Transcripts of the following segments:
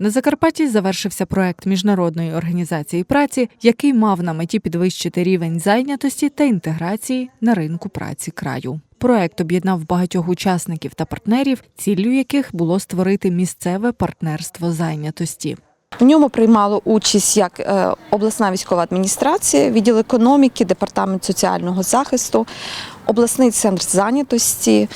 На Закарпатті завершився проект міжнародної організації праці, який мав на меті підвищити рівень зайнятості та інтеграції на ринку праці краю. Проект об'єднав багатьох учасників та партнерів, ціллю яких було створити місцеве партнерство зайнятості. В ньому приймало участь як е, обласна військова адміністрація, відділ економіки, департамент соціального захисту, обласний центр зайнятості,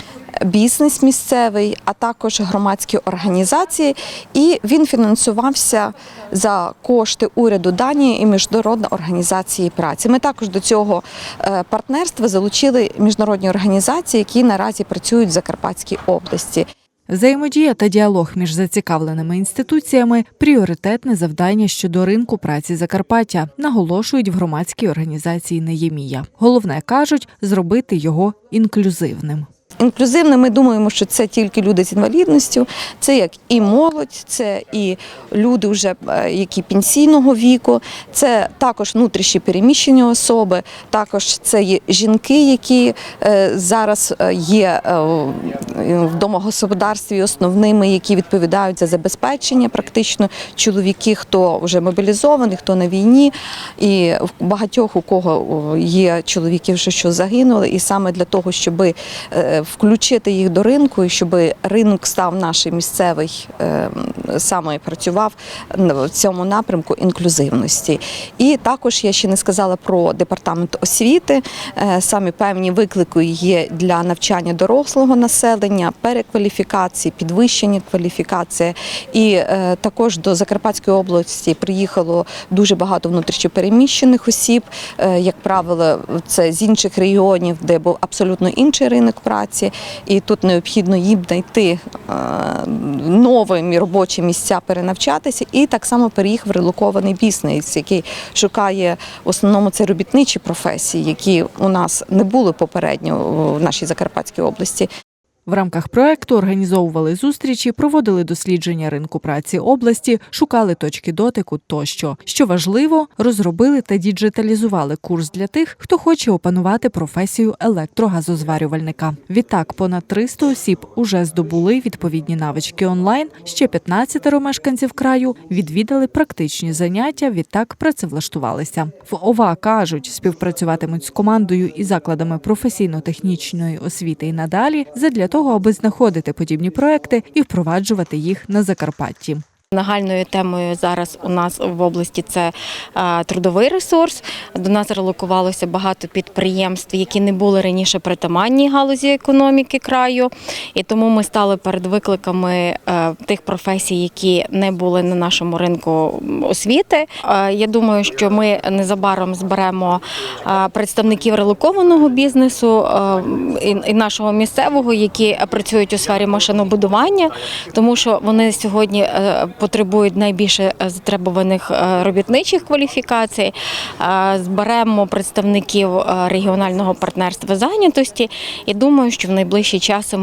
бізнес місцевий, а також громадські організації. І він фінансувався за кошти уряду Данії і Міжнародної організації праці. Ми також до цього е, партнерства залучили міжнародні організації, які наразі працюють в Закарпатській області. Взаємодія та діалог між зацікавленими інституціями пріоритетне завдання щодо ринку праці Закарпаття, наголошують в громадській організації Неємія. Головне кажуть зробити його інклюзивним. Інклюзивно ми думаємо, що це тільки люди з інвалідністю, це як і молодь, це і люди, вже е, які пенсійного віку, це також внутрішні переміщені особи, також це є жінки, які е, зараз е, є в домогосподарстві основними, які відповідають за забезпечення, практично чоловіки, хто вже мобілізований, хто на війні, і в багатьох у кого є чоловіки, вже що загинули, і саме для того, щоб включити їх до ринку, і щоб ринок став наш місцевий, е, саме працював в цьому напрямку інклюзивності. І також я ще не сказала про департамент освіти. Е, Самі певні виклики є для навчання дорослого населення, перекваліфікації, підвищення кваліфікації. І е, також до Закарпатської області приїхало дуже багато внутрішньопереміщених осіб. Е, Як правило, це з інших регіонів, де був абсолютно інший ринок праці, і тут необхідно їм знайти е, нові робочі місця, перенавчатися. І так само переїхав релокований бізнес, який шукає в основному це робітничі професії, які у нас не були попередньо в нашій Закарпатській області. В рамках проекту організовували зустрічі, проводили дослідження ринку праці області, шукали точки дотику тощо. Що важливо, розробили та діджиталізували курс для тих, хто хоче опанувати професію електрогазозварювальника. Відтак, понад 300 осіб уже здобули відповідні навички онлайн. Ще 15 мешканців краю відвідали практичні заняття. Відтак працевлаштувалися. В ОВА кажуть, співпрацюватимуть з командою і закладами професійно-технічної освіти і надалі задля того, аби знаходити подібні проекти і впроваджувати їх на Закарпатті. Нагальною темою зараз у нас в області це е, трудовий ресурс. До нас релокувалося багато підприємств, які не були раніше притаманні галузі економіки краю. І тому ми стали перед викликами е, тих професій, які не були на нашому ринку освіти. Е, Я думаю, що ми незабаром зберемо представників релокованого бізнесу і- нашого місцевого, які працюють у сфері машинобудування, тому що вони сьогодні потребують найбільше е, затребуваних е, робітничих кваліфікацій. Е, Зберемо представників регіонального партнерства зайнятості. І думаю, що в найближчий час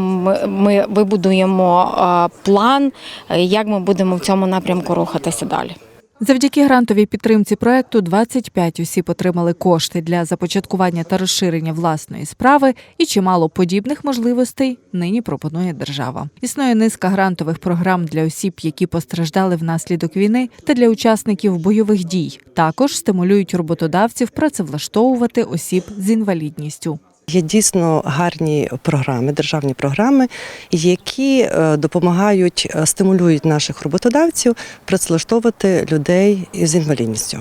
ми, вибудуємо план, як ми будемо в цьому напрямку рухатися далі. Завдяки грантовій підтримці проекту 25 осіб отримали кошти для започаткування та розширення власної справи, і чимало подібних можливостей нині пропонує держава. Існує низка грантових програм для осіб, які постраждали внаслідок війни, та для учасників бойових дій. Також стимулюють роботодавців працевлаштовувати осіб з інвалідністю. Є дійсно гарні програми, державні програми, які е, допомагають, е, стимулюють наших роботодавців працевлаштовувати людей з інвалідністю.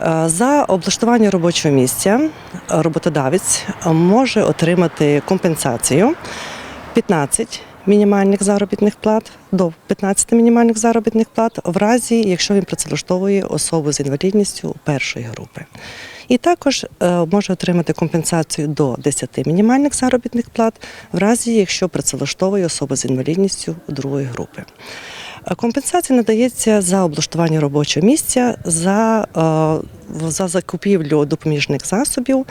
Е, За облаштування робочого місця роботодавець може отримати компенсацію 15 мінімальних заробітних плат до 15 мінімальних заробітних плат в разі, якщо він працевлаштовує особу з інвалідністю першої групи. І також е, може отримати компенсацію до 10 мінімальних заробітних плат в разі, якщо працевлаштовує особу з інвалідністю другої групи. Е, Компенсація надається за облаштування робочого місця, за, е, за закупівлю допоміжних засобів,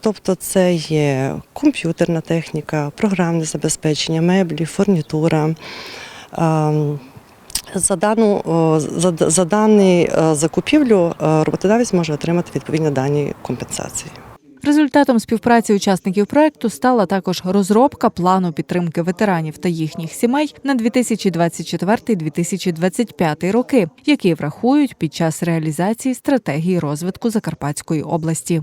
тобто це є комп'ютерна техніка, програмне забезпечення, меблі, фурнітура. За дану за, за дані е, закупівлю е, роботодавець може отримати відповідні дані компенсації. Результатом співпраці учасників проекту стала також розробка плану підтримки ветеранів та їхніх сімей на 2024-2025 роки, які врахують під час реалізації стратегії розвитку Закарпатської області.